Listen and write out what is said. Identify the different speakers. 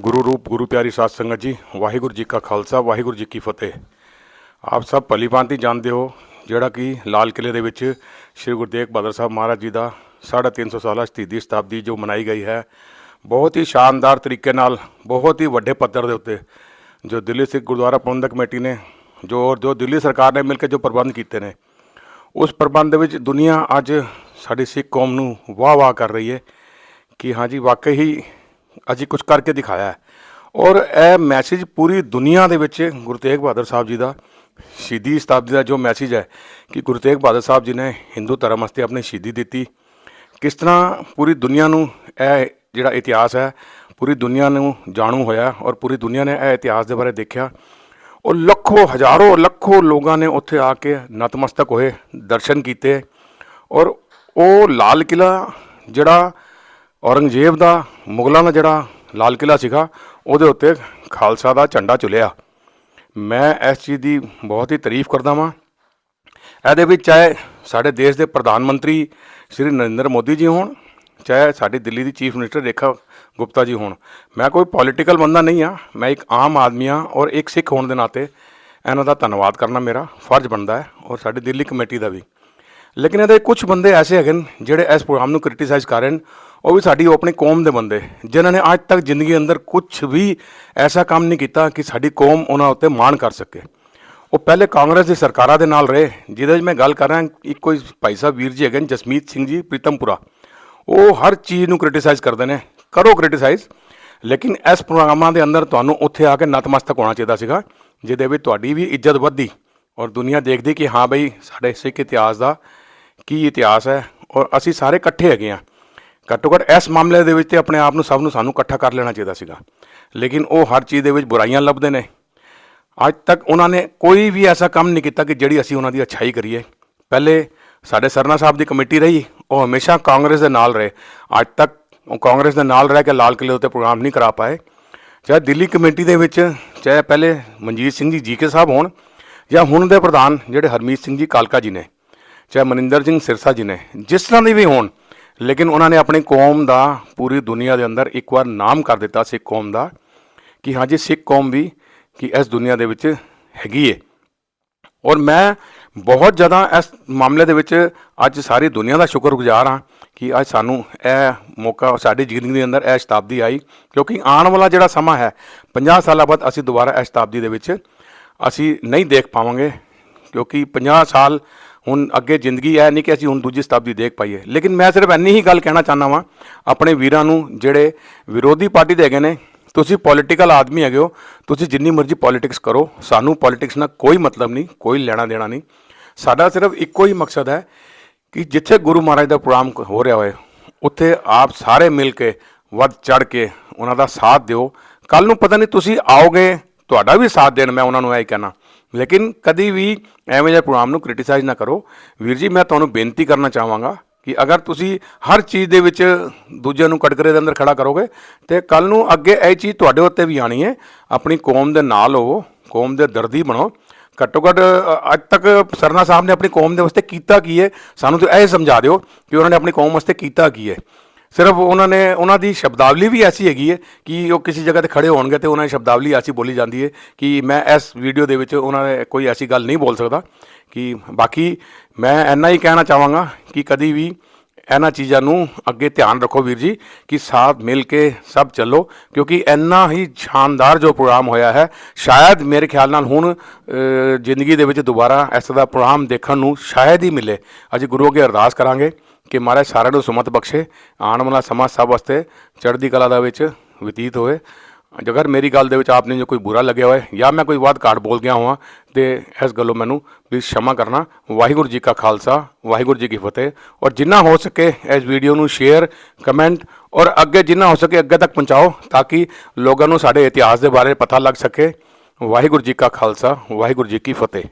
Speaker 1: ਗੁਰੂ ਰੂਪ, ਗੁਰੂ ਪਿਆਰੀ ਸਾਧ ਸੰਗਤ ਜੀ, ਵਾਹਿਗੁਰੂ ਜੀ ਕਾ ਖਾਲਸਾ, ਵਾਹਿਗੁਰੂ ਜੀ ਕੀ ਫਤਿਹ। ਆਪ ਸਭ ਭਲੀ ਭਾਂਤੀ ਜਾਣਦੇ ਹੋ, ਜਿਹੜਾ ਕਿ ਲਾਲ ਕਿਲੇ ਦੇ ਵਿੱਚ ਸ੍ਰੀ ਗੁਰੂ ਤੇਗ ਬਹਾਦਰ ਸਾਹਿਬ ਮਹਾਰਾਜ ਜੀ ਦਾ 350 ਸਾਲਾ ਸ਼ਹੀਦੀ ਸ਼ਤਾਬਦੀ ਜੋ ਮਨਾਈ ਗਈ ਹੈ। ਬਹੁਤ ਹੀ ਸ਼ਾਨਦਾਰ ਤਰੀਕੇ ਨਾਲ, ਬਹੁਤ ਹੀ ਵੱਡੇ ਪੱਧਰ ਦੇ ਉੱਤੇ ਜੋ ਦਿੱਲੀ ਸਿੱਖ ਗੁਰਦੁਆਰਾ ਪ੍ਰਬੰਧਕ ਕਮੇਟੀ ਨੇ, ਜੋ ਜੋ ਦਿੱਲੀ ਸਰਕਾਰ ਨੇ ਮਿਲ ਕੇ ਜੋ ਪ੍ਰਬੰਧ ਕੀਤੇ ਨੇ, ਉਸ ਪ੍ਰਬੰਧ ਦੇ ਵਿੱਚ ਦੁਨੀਆ ਅੱਜ ਸਾਡੀ ਸਿੱਖ ਕੌਮ ਨੂੰ ਵਾਹ ਵਾਹ ਕਰ ਰਹੀ ਹੈ ਕਿ ਹਾਂਜੀ ਵਾਕਈ ਹੀ ਅਸੀਂ ਕੁਝ ਕਰਕੇ ਦਿਖਾਇਆ ਹੈ। ਔਰ ਇਹ ਮੈਸੇਜ ਪੂਰੀ ਦੁਨੀਆ ਦੇ ਵਿੱਚ ਗੁਰੂ ਤੇਗ ਬਹਾਦਰ ਸਾਹਿਬ ਜੀ ਦਾ, ਸ਼ਹੀਦੀ ਸ਼ਤਾਬਦੀ ਦਾ ਜੋ ਮੈਸੇਜ ਹੈ ਕਿ ਗੁਰੂ ਤੇਗ ਬਹਾਦਰ ਸਾਹਿਬ ਜੀ ਨੇ ਹਿੰਦੂ ਧਰਮ ਵਾਸਤੇ ਆਪਣੀ ਸ਼ਹੀਦੀ ਦਿੱਤੀ। ਕਿਸ ਤਰ੍ਹਾਂ ਪੂਰੀ ਦੁਨੀਆ ਨੂੰ ਇਹ ਜਿਹੜਾ ਇਤਿਹਾਸ ਹੈ, ਪੂਰੀ ਦੁਨੀਆ ਨੂੰ ਜਾਣੂ ਹੋਇਆ ਔਰ ਪੂਰੀ ਦੁਨੀਆ ਨੇ ਇਹ ਇਤਿਹਾਸ ਦੇ ਬਾਰੇ ਦੇਖਿਆ। ਔਰ ਲੱਖੋ ਹਜ਼ਾਰੋ ਲੱਖੋ ਲੋਕਾਂ ਨੇ ਉੱਥੇ ਆ ਕੇ ਨਤਮਸਤਕ ਹੋਏ, ਦਰਸ਼ਨ ਕੀਤੇ। ਔਰ ਉਹ ਲਾਲ ਕਿਲਾ ਜਿਹੜਾ ਔਰੰਗਜ਼ੇਬ ਦਾ ਮੁਗਲਾਂ ਦਾ ਜਿਹੜਾ ਲਾਲ ਕਿਲਾ ਸੀਗਾ, ਉਹਦੇ ਉੱਤੇ ਖਾਲਸਾ ਦਾ ਝੰਡਾ ਝੁਲਿਆ। ਮੈਂ ਇਸ ਚੀਜ਼ ਦੀ ਬਹੁਤ ਹੀ ਤਾਰੀਫ ਕਰਦਾ ਵਾਂ। ਇਹਦੇ ਵਿੱਚ ਚਾਹੇ ਸਾਡੇ ਦੇਸ਼ ਦੇ ਪ੍ਰਧਾਨ ਮੰਤਰੀ ਸ਼੍ਰੀ ਨਰਿੰਦਰ ਮੋਦੀ ਜੀ ਹੋਣ, ਚਾਹੇ ਸਾਡੀ ਦਿੱਲੀ ਦੀ ਚੀਫ ਮਿਨਿਸਟਰ ਰੇਖਾ ਗੁਪਤਾ ਜੀ ਹੋਣ। ਮੈਂ ਕੋਈ ਪੋਲੀਟੀਕਲ ਬੰਦਾ ਨਹੀਂ ਆ ਮੈਂ ਇੱਕ ਆਮ ਆਦਮੀ ਆ ਔਰ ਇੱਕ ਸਿੱਖ ਹੋਣ ਦੇ ਨਾਤੇ ਇਹਨਾਂ ਦਾ ਧੰਨਵਾਦ ਕਰਨਾ ਮੇਰਾ ਫਰਜ਼ ਬਣਦਾ ਹੈ ਔਰ ਸਾਡੀ ਦਿੱਲੀ ਕਮੇਟੀ ਦਾ ਵੀ। ਲੇਕਿਨ ਇਹਦੇ ਕੁਝ ਬੰਦੇ ਐਸੇ ਹੈਗੇ ਨੇ ਜਿਹੜੇ ਇਸ ਪ੍ਰੋਗਰਾਮ ਨੂੰ ਕ੍ਰਿਟਿਸਾਈਜ਼ ਕਰ ਰਹੇ ਨੇ ਉਹ ਵੀ ਸਾਡੀ ਆਪਣੀ ਕੌਮ ਦੇ ਬੰਦੇ, ਜਿਨ੍ਹਾਂ ਨੇ ਅੱਜ ਤੱਕ ਜ਼ਿੰਦਗੀ ਅੰਦਰ ਕੁਝ ਵੀ ਐਸਾ ਕੰਮ ਨਹੀਂ ਕੀਤਾ ਕਿ ਸਾਡੀ ਕੌਮ ਉਹਨਾਂ ਉੱਤੇ ਮਾਣ ਕਰ ਸਕੇ। ਉਹ ਪਹਿਲੇ ਕਾਂਗਰਸ ਦੀ ਸਰਕਾਰਾਂ ਦੇ ਨਾਲ ਰਹੇ, ਜਿਹਦੇ ਵਿੱਚ ਮੈਂ ਗੱਲ ਕਰ ਰਿਹਾ, ਇੱਕ ਕੋਈ ਭਾਈ ਸਾਹਿਬ ਵੀਰ ਜੀ ਹੈਗੇ ਨੇ, ਜਸਮੀਤ ਸਿੰਘ ਜੀ, ਪ੍ਰੀਤਮਪੁਰਾ। ਉਹ ਹਰ ਚੀਜ਼ ਨੂੰ ਕ੍ਰਿਟਿਸਾਈਜ਼ ਕਰਦੇ ਨੇ, ਕਰੋ ਕ੍ਰਿਟਿਸਾਈਜ਼ ਲੇਕਿਨ ਇਸ ਪ੍ਰੋਗਰਾਮਾਂ ਦੇ ਅੰਦਰ ਤੁਹਾਨੂੰ ਉੱਥੇ ਆ ਕੇ ਨਤਮਸਤਕ ਹੋਣਾ ਚਾਹੀਦਾ ਸੀਗਾ, ਜਿਹਦੇ ਵਿੱਚ ਤੁਹਾਡੀ ਵੀ ਇੱਜ਼ਤ ਵੱਧਦੀ, ਔਰ ਦੁਨੀਆ ਦੇਖਦੀ ਕਿ ਹਾਂ ਬਈ ਸਾਡੇ ਸਿੱਖ ਇਤਿਹਾਸ ਦਾ ਕੀ ਇਤਿਹਾਸ ਹੈ, ਔਰ ਅਸੀਂ ਸਾਰੇ ਇਕੱਠੇ ਹੈਗੇ ਆ ਘੱਟੋ ਘੱਟ ਇਸ ਮਾਮਲੇ ਦੇ ਵਿੱਚ ਤੇ ਆਪਣੇ ਆਪ ਨੂੰ ਸਭ ਨੂੰ ਸਾਨੂੰ ਇਕੱਠਾ ਕਰ ਲੈਣਾ ਚਾਹੀਦਾ ਸੀਗਾ। ਲੇਕਿਨ ਉਹ ਹਰ ਚੀਜ਼ ਦੇ ਵਿੱਚ ਬੁਰਾਈਆਂ ਲੱਭਦੇ ਨੇ। ਅੱਜ ਤੱਕ ਉਹਨਾਂ ਨੇ ਕੋਈ ਵੀ ਐਸਾ ਕੰਮ ਨਹੀਂ ਕੀਤਾ ਕਿ ਜਿਹੜੀ ਅਸੀਂ ਉਹਨਾਂ ਦੀ ਅੱਛਾਈ ਕਰੀਏ। ਪਹਿਲੇ ਸਾਡੇ ਸਰਨਾ ਸਾਹਿਬ ਦੀ ਕਮੇਟੀ ਰਹੀ, ਉਹ ਹਮੇਸ਼ਾ ਕਾਂਗਰਸ ਦੇ ਨਾਲ ਰਹੇ। ਅੱਜ ਤੱਕ ਉਹ ਕਾਂਗਰਸ ਦੇ ਨਾਲ ਰਹਿ ਕੇ ਲਾਲ ਕਿਲੇ ਉੱਤੇ ਪ੍ਰੋਗਰਾਮ ਨਹੀਂ ਕਰਾ ਪਾਏ। ਚਾਹੇ ਦਿੱਲੀ ਕਮੇਟੀ ਦੇ ਵਿੱਚ, ਚਾਹੇ ਪਹਿਲੇ ਮਨਜੀਤ ਸਿੰਘ ਜੀ, ਜੀਕੇ ਸਾਹਿਬ ਹੋਣ, ਜਾਂ ਹੁਣ ਦੇ ਪ੍ਰਧਾਨ ਜਿਹੜੇ ਹਰਮੀਤ ਸਿੰਘ ਜੀ, ਕਾਲਕਾ ਜੀ ਨੇ, ਚਾਹੇ ਮਨਿੰਦਰ ਸਿੰਘ ਸਿਰਸਾ ਜੀ ਨੇ, ਜਿਸ ਤਰ੍ਹਾਂ ਦੇ ਵੀ ਹੋਣ ਲੇਕਿਨ ਉਹਨਾਂ ਨੇ ਆਪਣੀ ਕੌਮ ਦਾ ਪੂਰੀ ਦੁਨੀਆ ਦੇ ਅੰਦਰ ਇੱਕ ਵਾਰ ਨਾਮ ਕਰ ਦਿੱਤਾ ਸਿੱਖ ਕੌਮ ਦਾ ਕਿ ਹਾਂਜੀ ਸਿੱਖ ਕੌਮ ਵੀ ਕਿ ਇਸ ਦੁਨੀਆ ਦੇ ਵਿੱਚ ਹੈਗੀ ਏ। ਔਰ ਮੈਂ ਬਹੁਤ ਜ਼ਿਆਦਾ ਇਸ ਮਾਮਲੇ ਦੇ ਵਿੱਚ ਅੱਜ ਸਾਰੀ ਦੁਨੀਆ ਦਾ ਸ਼ੁਕਰਗੁਜ਼ਾਰ ਹਾਂ ਕਿ ਅੱਜ ਸਾਨੂੰ ਇਹ ਮੌਕਾ ਸਾਡੀ ਜ਼ਿੰਦਗੀ ਦੇ ਅੰਦਰ ਇਹ ਸ਼ਤਾਬਦੀ ਆਈ ਕਿਉਂਕਿ ਆਉਣ ਵਾਲਾ ਜਿਹੜਾ ਸਮਾਂ ਹੈ 50 ਸਾਲਾਂ ਬਾਅਦ ਅਸੀਂ ਦੁਬਾਰਾ ਇਹ ਸ਼ਤਾਬਦੀ ਦੇ ਵਿੱਚ ਅਸੀਂ ਨਹੀਂ ਦੇਖ ਪਾਵਾਂਗੇ ਕਿਉਂਕਿ 50 ਸਾਲ ਹੁਣ ਅੱਗੇ ਜ਼ਿੰਦਗੀ ਹੈ ਨਹੀਂ ਕਿ ਅਸੀਂ ਹੁਣ ਦੂਜੀ ਸ਼ਤਾਬਦੀ ਦੇਖ ਪਾਈਏ। ਲੇਕਿਨ ਮੈਂ ਸਿਰਫ ਇੰਨੀ ਹੀ ਗੱਲ ਕਹਿਣਾ ਚਾਹੁੰਦਾ ਵਾਂ, ਆਪਣੇ ਵੀਰਾਂ ਨੂੰ, ਜਿਹੜੇ ਵਿਰੋਧੀ ਪਾਰਟੀ ਦੇ ਹੈਗੇ ਨੇ, ਤੁਸੀਂ ਪੋਲੀਟੀਕਲ ਆਦਮੀ ਹੈਗੇ ਹੋ, ਤੁਸੀਂ ਜਿੰਨੀ ਮਰਜ਼ੀ ਪੋਲਿਟਿਕਸ ਕਰੋ, ਸਾਨੂੰ ਪੋਲਿਟਿਕਸ ਨਾਲ ਕੋਈ ਮਤਲਬ ਨਹੀਂ, ਕੋਈ ਲੈਣਾ ਦੇਣਾ ਨਹੀਂ। ਸਾਡਾ ਸਿਰਫ ਇੱਕੋ ਹੀ ਮਕਸਦ ਹੈ ਕਿ ਜਿੱਥੇ ਗੁਰੂ ਮਹਾਰਾਜ ਦਾ ਪ੍ਰੋਗਰਾਮ ਹੋ ਰਿਹਾ ਹੋਏ, ਉੱਥੇ ਆਪ ਸਾਰੇ ਮਿਲ ਕੇ, ਵੱਧ ਚੜ ਕੇ ਉਹਨਾਂ ਦਾ ਸਾਥ ਦਿਓ। ਕੱਲ ਨੂੰ ਪਤਾ ਨਹੀਂ ਤੁਸੀਂ ਆਓਗੇ, ਤੁਹਾਡਾ ਵੀ ਸਾਥ ਦੇਣ, ਮੈਂ ਉਹਨਾਂ ਨੂੰ ਇਹ ਕਹਿਣਾ। ਲੇਕਿਨ ਕਦੀ ਵੀ ਐਵੇਂ ਜਿਹੇ ਪ੍ਰੋਗਰਾਮ ਨੂੰ ਕ੍ਰਿਟਿਸਾਈਜ਼ ਨਾ ਕਰੋ। ਵੀਰ ਜੀ, ਮੈਂ ਤੁਹਾਨੂੰ ਬੇਨਤੀ ਕਰਨਾ ਚਾਹਾਂਗਾ ਕਿ ਅਗਰ ਤੁਸੀਂ ਹਰ ਚੀਜ਼ ਦੇ ਵਿੱਚ ਦੂਜਿਆਂ ਨੂੰ ਕਟਕਰੇ ਦੇ ਅੰਦਰ ਖੜਾ ਕਰੋਗੇ, ਤੇ ਕੱਲ ਨੂੰ ਅੱਗੇ ਇਹ ਚੀਜ਼ ਤੁਹਾਡੇ ਉੱਤੇ ਵੀ ਆਣੀ ਹੈ। ਆਪਣੀ ਕੌਮ ਦੇ ਨਾਲ ਹੋਵੋ, ਕੌਮ ਦੇ ਦਰਦੀ ਬਣੋ। ਘੱਟੋ ਘੱਟ ਅੱਜ ਤੱਕ ਸਰਨਾ ਸਾਹਿਬ ਨੇ ਆਪਣੀ ਕੌਮ ਦੇ ਵਾਸਤੇ ਕੀਤਾ ਕੀ ਹੈ? ਸਾਨੂੰ ਤਾਂ ਇਹ ਸਮਝਾ ਦਿਓ ਕਿ ਉਹਨਾਂ ਨੇ ਆਪਣੀ ਕੌਮ ਵਾਸਤੇ ਕੀਤਾ ਕੀ ਹੈ। ਸਿਰਫ ਉਹਨਾਂ ਨੇ, ਉਹਨਾਂ ਦੀ ਸ਼ਬਦਾਵਲੀ ਵੀ ਐਸੀ ਹੈਗੀ ਹੈ ਕਿ ਉਹ ਕਿਸੇ ਜਗ੍ਹਾ ਤੇ ਖੜੇ ਹੋਣਗੇ ਤੇ ਉਹਨਾਂ ਦੀ ਸ਼ਬਦਾਵਲੀ ਐਸੀ ਬੋਲੀ ਜਾਂਦੀ ਹੈ ਕਿ ਮੈਂ ਇਸ ਵੀਡੀਓ ਦੇ ਵਿੱਚ ਉਹਨਾਂ ਨੇ ਕੋਈ ਐਸੀ ਗੱਲ ਨਹੀਂ ਬੋਲ ਸਕਦਾ ਕਿ ਬਾਕੀ ਮੈਂ ਇੰਨਾ ਹੀ ਕਹਿਣਾ ਚਾਹਾਂਗਾ ਕਿ ਕਦੀ ਵੀ ਇਹਨਾਂ ਚੀਜ਼ਾਂ ਨੂੰ ਅੱਗੇ ਧਿਆਨ ਰੱਖੋ ਵੀਰ ਜੀ, ਕਿ ਸਾਥ ਮਿਲ ਕੇ ਸਭ ਚੱਲੋ, ਕਿਉਂਕਿ ਇੰਨਾ ਹੀ ਸ਼ਾਨਦਾਰ ਜੋ ਪ੍ਰੋਗਰਾਮ ਹੋਇਆ ਹੈ, ਸ਼ਾਇਦ ਮੇਰੇ ਖਿਆਲ ਨਾਲ ਹੁਣ ਜ਼ਿੰਦਗੀ ਦੇ ਵਿੱਚ ਦੁਬਾਰਾ ਇਸ ਦਾ ਪ੍ਰੋਗਰਾਮ ਦੇਖਣ ਨੂੰ ਸ਼ਾਇਦ ਹੀ ਮਿਲੇ। ਅੱਜ ਗੁਰੂ ਅੱਗੇ ਅਰਦਾਸ ਕਰਾਂਗੇ। ਕਿ ਮਹਾਰਾਜ ਸਾਰਿਆਂ ਨੂੰ ਸੁਮਤ ਬਖਸ਼ੇ, ਆਉਣ ਵਾਲਾ ਸਮਾਂ ਸਭ ਵਾਸਤੇ ਚੜ੍ਹਦੀ ਕਲਾ ਦਾ ਵਿੱਚ ਬਤੀਤ ਹੋਵੇ। ਜੇਕਰ ਮੇਰੀ ਗੱਲ ਦੇ ਵਿੱਚ ਆਪਨੇ ਜੋ ਕੋਈ ਬੁਰਾ ਲੱਗਿਆ ਹੋਵੇ ਜਾਂ ਮੈਂ ਕੋਈ ਬਾਤ ਘਾਟ ਬੋਲ ਗਿਆ ਹਾਂ ਤੇ ਇਸ ਗੱਲੋਂ ਮੈਨੂੰ ਪਲੀਜ਼ ਸ਼ਮਾ ਕਰਨਾ। ਵਾਹਿਗੁਰੂ ਜੀ ਕਾ ਖਾਲਸਾ, ਵਾਹਿਗੁਰੂ ਜੀ ਕੀ ਫਤਿਹ। ਔਰ ਜਿੰਨਾ ਹੋ ਸਕੇ ਇਸ ਵੀਡੀਓ ਨੂੰ ਸ਼ੇਅਰ, ਕਮੈਂਟ ਔਰ ਅੱਗੇ ਜਿੰਨਾ ਹੋ ਸਕੇ ਅੱਗੇ ਤੱਕ ਪਹੁੰਚਾਓ ਤਾਂ ਕਿ ਲੋਕਾਂ ਨੂੰ ਸਾਡੇ ਇਤਿਹਾਸ ਦੇ ਬਾਰੇ ਪਤਾ ਲੱਗ ਸਕੇ। ਵਾਹਿਗੁਰੂ ਜੀ ਕਾ ਖਾਲਸਾ, ਵਾਹਿਗੁਰੂ ਜੀ ਕੀ ਫਤਿਹ।